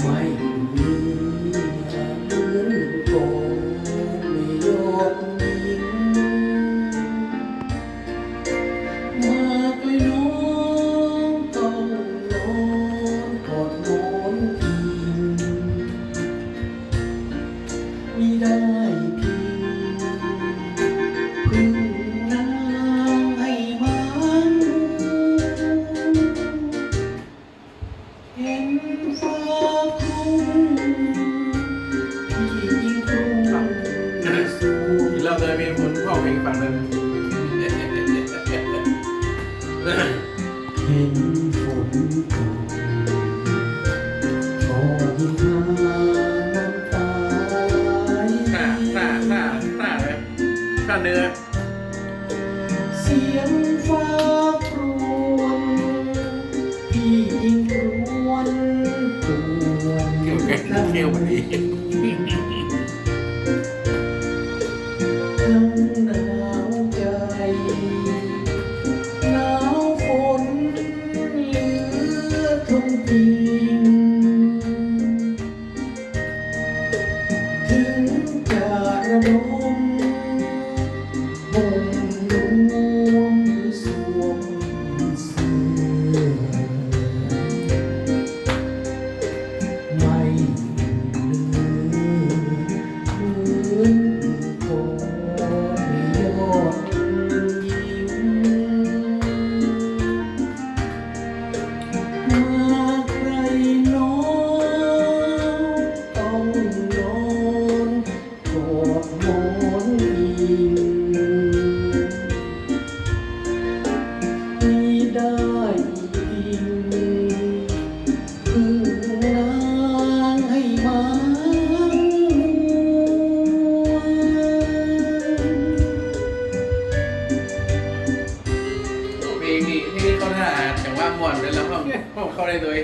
ไม่มีเหมือนโกไม่ยกยิงมากเลยน้องต้องนอนกอดหมอนพิงไม่ได้เพียง มีคนพ่อเพลงฟังเลยเห็นฝนตกก็ยิ่งพาน้ำตาไหลหน้าหน้าหน้าหน้าเลยหน้าเนื้อเสียงฟ้าครวญพี่ยิงครวญครวญเกี่ยวกันเกี่ยวพอดี ดมอนอิงมีได้อิงพึ่งนางให้มาเพลงนี้นี่เขาท่าจังหวะม่วนเลยแล้วเขาเข้าได้เลย